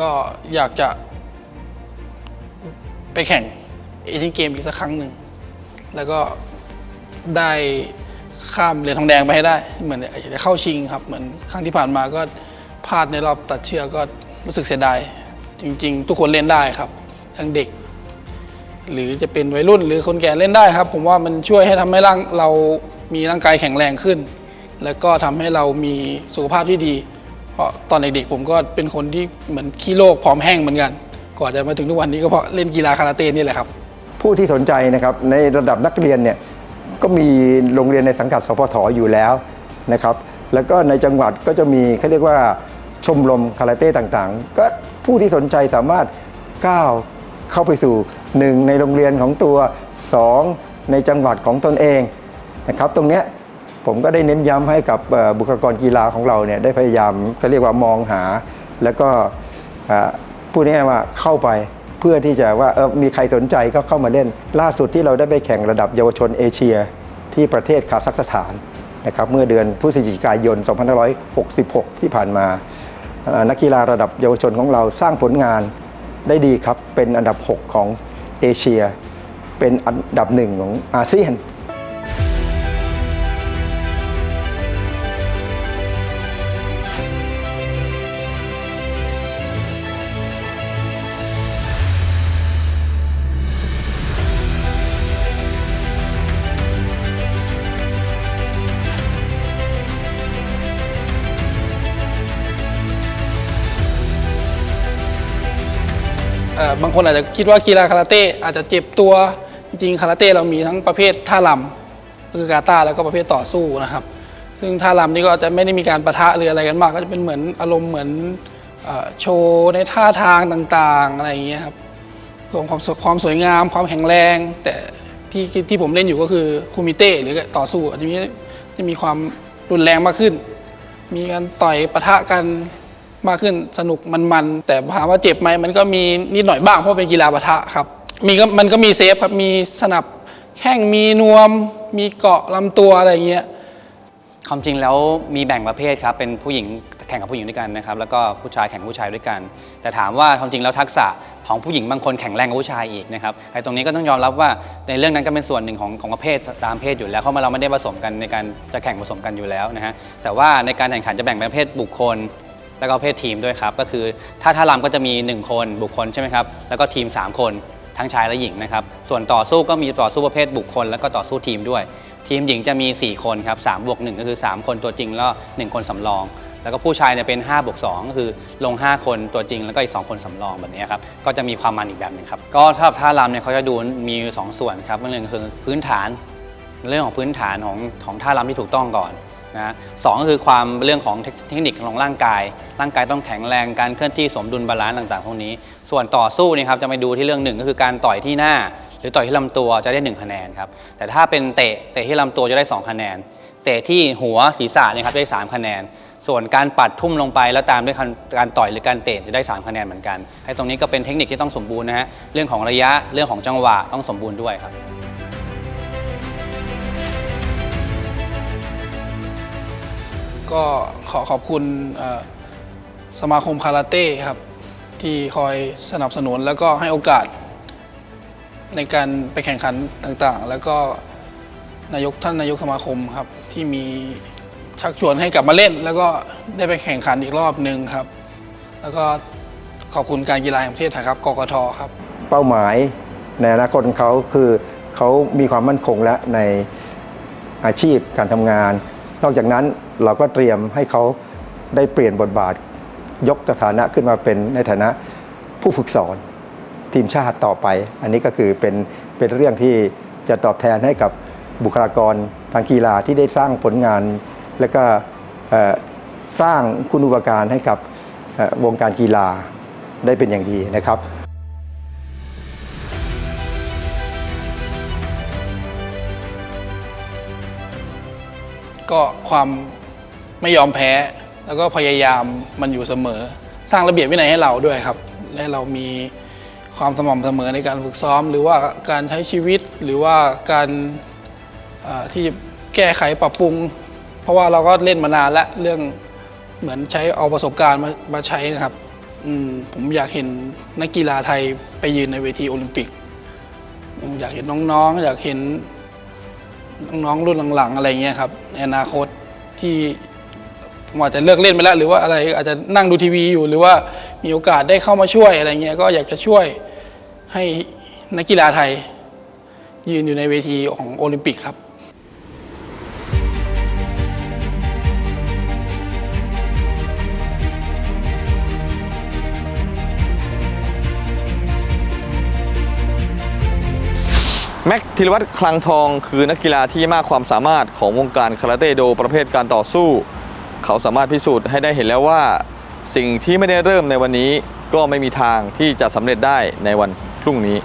ก็อยากจะ ไปแข่งเอเชียนเกมอีกสักครั้งหนึ่ง แล้วก็ได้ข้ามเหรียญทองแดงไปให้ได้ เหมือนอยากจะเข้าชิงครับ เหมือนครั้งที่ผ่านมาก็พลาดในรอบตัดเชือกก็รู้สึกเสียดาย จริง ๆ ทุกคนเล่นได้ครับ ทั้งเด็ก หรือจะเป็นวัยรุ่นหรือคนแก่เล่นได้ครับ ผมว่ามันช่วยให้ทำให้ร่างเรามีร่างกายแข็งแรงขึ้น แล้วก็ทำให้เรามีสุขภาพที่ดี เพราะตอนเด็กๆผมก็เป็นคนที่เหมือนขี้โรคผอมแห้งเหมือนกันกว่าจะมาถึงทุกวันนี้ก็เพราะเล่นกีฬาคาราเต้นี่แหละครับ ผู้ที่สนใจนะครับในระดับนักเรียนเนี่ยก็มีโรงเรียนในสังกัดสพทอยู่แล้วนะครับแล้วก็ในจังหวัดก็จะมีเขาเรียกว่าชมรมคาราเต้ต่างๆ ก็ผู้ที่สนใจสามารถก้าวเข้าไปสู่หนึ่งในโรงเรียนของตัวสองในจังหวัดของตนเองนะครับตรงเนี้ย ผมก็ได้เน้นย้ำให้กับบุคลากรกีฬาของเราเนี่ยได้พยายามเขาเรียกว่ามองหา แล้วก็อ่าพูดง่ายๆว่าเข้าไปเพื่อที่จะว่าออมีใครสนใจก็เข้ามาเล่น ล่าสุดที่เราได้ไปแข่งระดับเยาวชนเอเชีย ที่ประเทศคาซัคสถานนะครับเมื่อเดือนพฤศจิกายน 2566 ที่ผ่านมา นักกีฬาระดับเยาวชนของเราสร้างผลงานได้ดีครับ เป็นอันดับ 6 ของเอเชีย เป็นอันดับหนึ่งของอาเซียน บางคนอาจจะคิดว่ากีฬาคาราเต้อาจจะเจ็บตัวจริงคาราเต้เรามีทั้งประเภทท่าลำคือกาตาแล้วก็ประเภทต่อสู้นะครับ ซึ่งท่าลำนี่ก็อาจจะไม่ได้มีการประทะหรืออะไรกันมาก ก็จะเป็นเหมือนอารมณ์เหมือนอโชว์ในท่าทางต่างๆอะไรอย่างเงี้ยครับรวมความสความสวยงามความแข็งแรง แต่ที่ที่ผมเล่นอยู่ก็คือคูมิเต้หรือต่อสู้อันนี้จะมีความรุนแรงมากขึ้น มีการต่อยปะทะกัน มากขึ้นสนุกมันๆแต่ถามว่าเจ็บไหมมันก็มีนิดหน่อยบ้างเพราะเป็นกีฬาปะทะครับมีก็มันก็มีเซฟครับมีสนับแข้งมีนวม มีเกาะลำตัวอะไรเงี้ยความจริงแล้วมีแบ่งประเภทครับเป็นผู้หญิงแข่งกับผู้หญิงด้วยกันนะครับแล้วก็ผู้ชายแข่งผู้ชายด้วยกัน แต่ถามว่าความจริงแล้วทักษะของผู้หญิงบางคนแข็งแรงกว่าผู้ชายอีกนะครับไอ้ตรงนี้ก็ต้องยอมรับว่าในเรื่องนั้นก็เป็นส่วนหนึ่งของของประเภทตามเพศอยู่แล้วเพราะเราไม่ได้ผสมกันในการจะแข่งผสมกันอยู่แล้วนะฮะแต่ว่าในการแข่งขันจะแบ่งเป็นประเภทบุคคล แล้วก็เภททีมด้วยครับ ก็คือถ้าท่ารำก็จะมี 1 คนบุคคลใช่ไหมครับ แล้วก็ทีม 3 คนทั้งชายและหญิงนะครับ ส่วนต่อสู้ก็มีต่อสู้ประเภทบุคคล แล้วก็ต่อสู้ทีมด้วย ทีมหญิงจะมี 4 คนครับ3บวก1ก็คือ 3 คนตัวจริงแล้ว1คนสำรอง แล้วก็ผู้ชายเนี่ยเป็น5บวก2ก็คือลง 5 คนตัวจริงแล้วก็อีก 2 คนสำรองแบบนี้ครับ ก็จะมีความมันอีกแบบหนึ่งครับ ก็ถ้าท่ารำเนี่ยเขาจะดูมีอยู่สองส่วนครับเรื่องหนึ่งคือพื้นฐาน เรื่องของพื้นฐานของของท่ารำที่ถูกต้องก่อน นะสองก็คือความเรื่องของเทคนิคของร่างกาย ร่างกายต้องแข็งแรงการเคลื่อนที่สมดุลบาลานซ์ต่างๆพวกนี้ ส่วนต่อสู้นี่ครับจะไปดูที่เรื่องหนึ่งก็คือการต่อยที่หน้า หรือต่อยที่ลำตัวจะได้ 1 คะแนนครับแต่ถ้าเป็นเตะเตะที่ลำตัวจะได้ 2 คะแนน เตะที่หัวศีรษะนี่ครับได้ 3 คะแนน ส่วนการปัดทุ่มลงไปแล้วตามด้วยการต่อยหรือการเตะจะได้ 3 คะแนนเหมือนกันไอ้ตรงนี้ก็เป็นเทคนิคที่ต้องสมบูรณ์นะฮะเรื่องของระยะเรื่องของจังหวะต้องสมบูรณ์ด้วยครับ ก็ขอขอบคุณสมาคมคาราเต้ครับ ที่คอยสนับสนุนแล้วก็ให้โอกาส ในการไปแข่งขันต่างๆ แล้วก็นายกท่านนายกสมาคมครับ ที่มีชักชวนให้กลับมาเล่น แล้วก็ได้ไปแข่งขันอีกรอบหนึ่งครับ แล้วก็ขอบคุณการกีฬาแห่งประเทศไทยครับกกทครับ เป้าหมายในอนาคตของเขาคือเขามีความมั่นคงและในอาชีพการทำงาน นอกจากนั้นเราก็เตรียมให้เขาได้เปลี่ยนบทบาท ยกสถานะขึ้นมาเป็นในฐานะผู้ฝึกสอนทีมชาติต่อไป อันนี้ก็คือเป็นเป็นเรื่องที่จะตอบแทนให้กับบุคลากรทางกีฬาที่ได้สร้างผลงาน และก็สร้างคุณูปการให้กับวงการกีฬาได้เป็นอย่างดีนะครับ ก็ความไม่ยอมแพ้ แล้วก็พยายามมันอยู่เสมอ สร้างระเบียบวินัยให้เราด้วยครับและเรามีความสม่ำเสมอในการฝึกซ้อม หรือว่าการใช้ชีวิตหรือว่าการเอ่อที่แก้ไขปรับปรุง เพราะว่าเราก็เล่นมานานแล้วเรื่องเหมือนใช้เอาประสบการณ์มามาใช้นะครับมผมอยากเห็นนักกีฬาไทยไปยืนในเวทีโอลิมปิก อยากเห็นน้องๆ อยากเห็น น้องๆรุ่นหลังๆ อะไรเงี้ยครับในอนาคตที่ผมอาจจะเลิกเล่นไปแล้ว หรือว่าอะไรอาจจะนั่งดูทีวีอยู่ หรือว่ามีโอกาสได้เข้ามาช่วยอะไรเงี้ยก็อยากจะช่วยให้นักกีฬาไทย ยืนอยู่ในเวทีของโอลิมปิกครับ แม็กธีรวัตรคลังทองคือนักกีฬาที่มากความสามารถของวงการคาราเต้โดประเภทการต่อสู้ เขาสามารถพิสูจน์ให้ได้เห็นแล้วว่า สิ่งที่ไม่ได้เริ่มในวันนี้ก็ไม่มีทางที่จะสำเร็จได้ในวันพรุ่งนี้